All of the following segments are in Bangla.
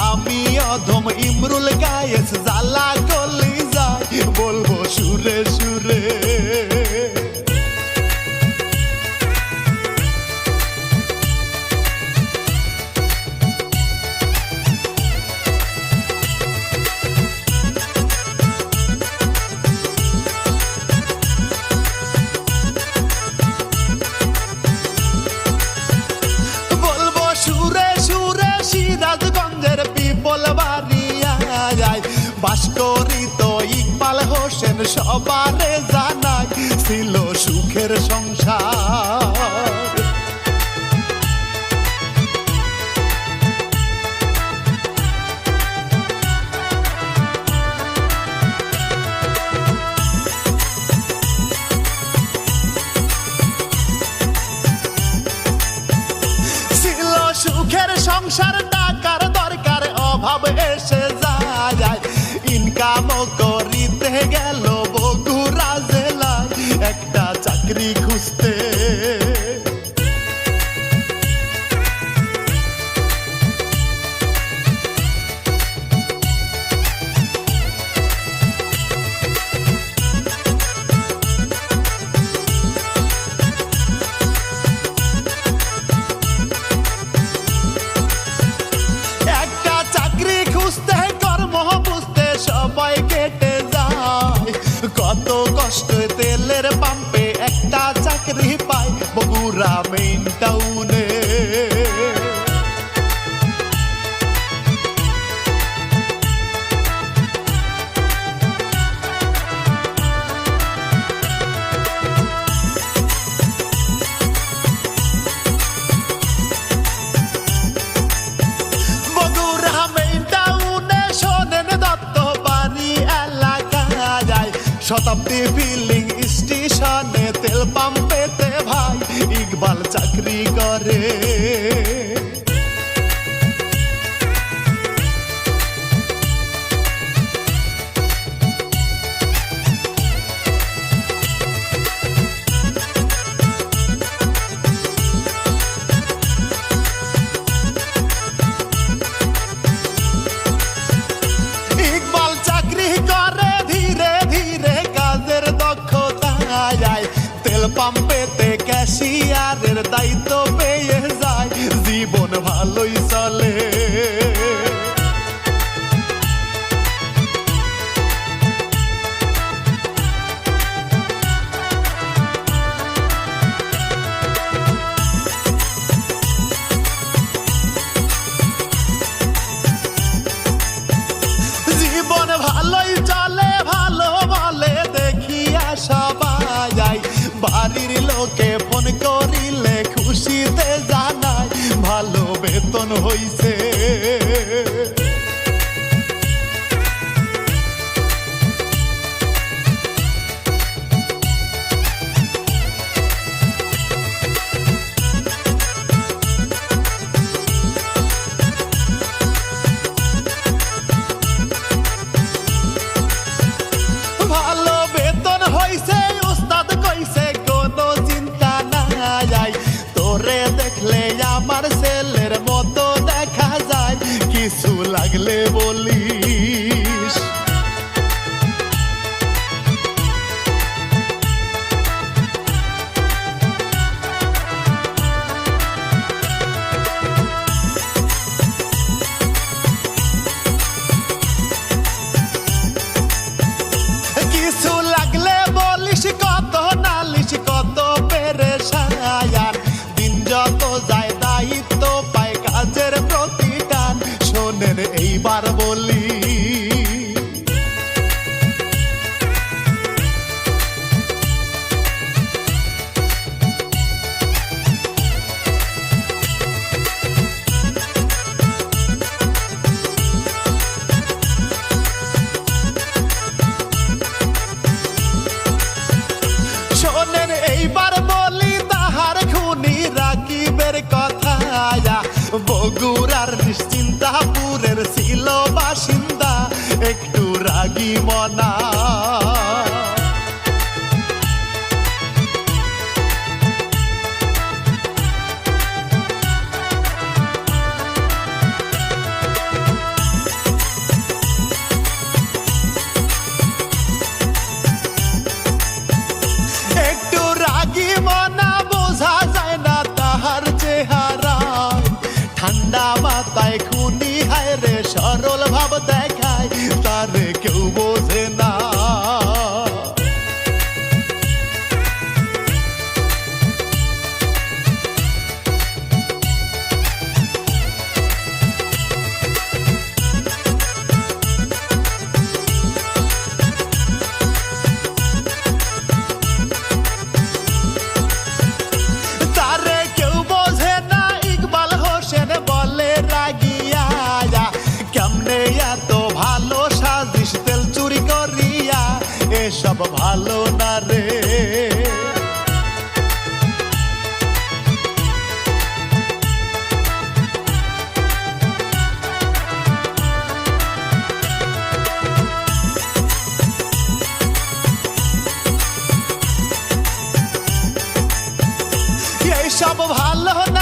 আমি অধম ইমরুল গায়েস জালা বাস্করিত ইকবাল হোসেন সবারে জানাই ছিল সুখের সংসার। সংসার টাকার দরকার অভাব এসে শতাব্দী বিল্ডিং স্টেশনে তেল পাম্পেতে ভাই ইকবাল চাকরি করে। হইছে বলি। এইবার বলি তাহার খুনি রাকিবের কথা বগুড়ার মনা ঠান্ডা মাথায় খুনি হায় রে সরল ভাব দেখায় তারে কেউ বোঝে না। সব ভালো না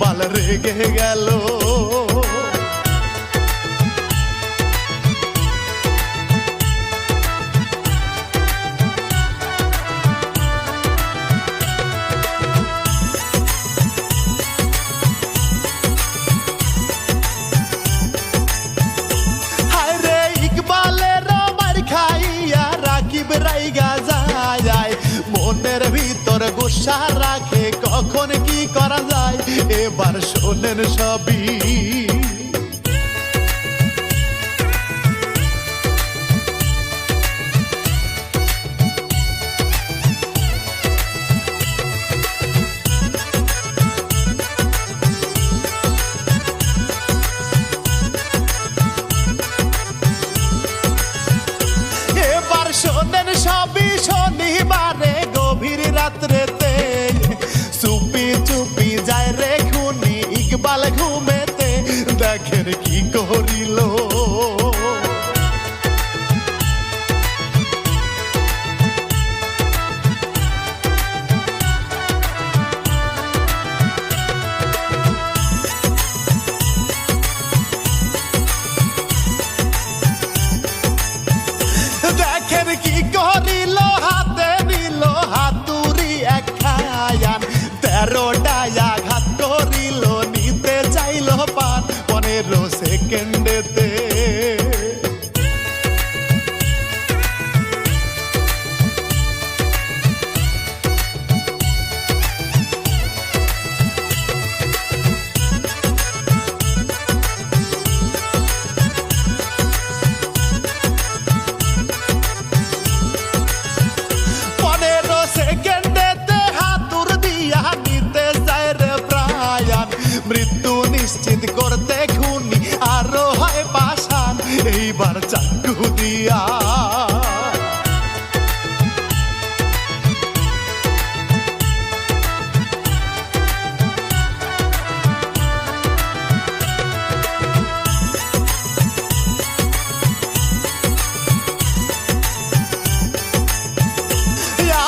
গোপাল রেগে গেল। And it's not beat. mritu nišćit gorte kuni, a এইবার চাকু দিয়া।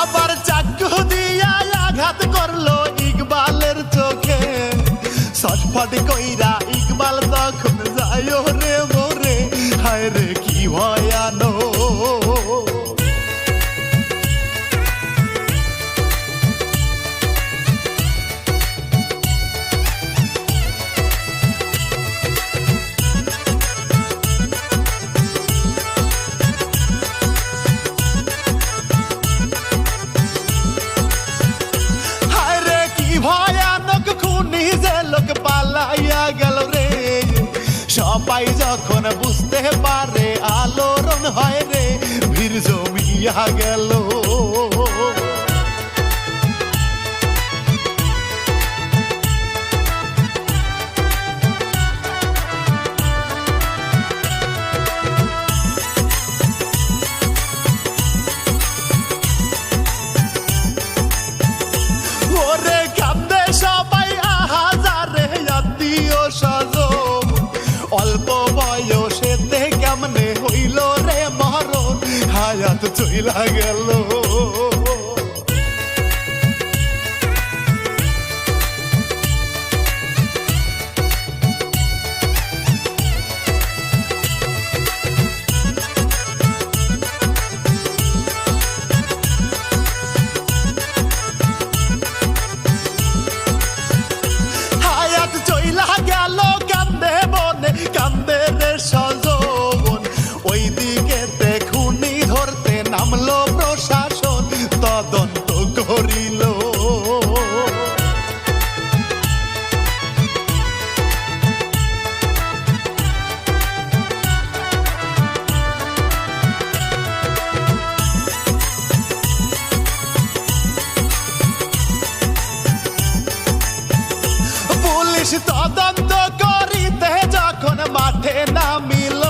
আবার দিয়া করল ইকবালের চোখে। কইরা ইকবাল তখন যায় রে মোরে। হায় রে কি ভয়ানো লোক পালাইয়া গেল রে। সবাই যখন হয় রে ভিড় জমিয়া গেল। চইলা গেল। তদন্ত করিতে যখন মাঠে নামিল।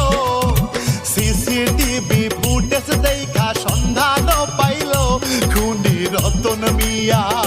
সিসিটিভি ফুটেজ দেখা সন্ধান পাইল। খুনি রতন মিয়া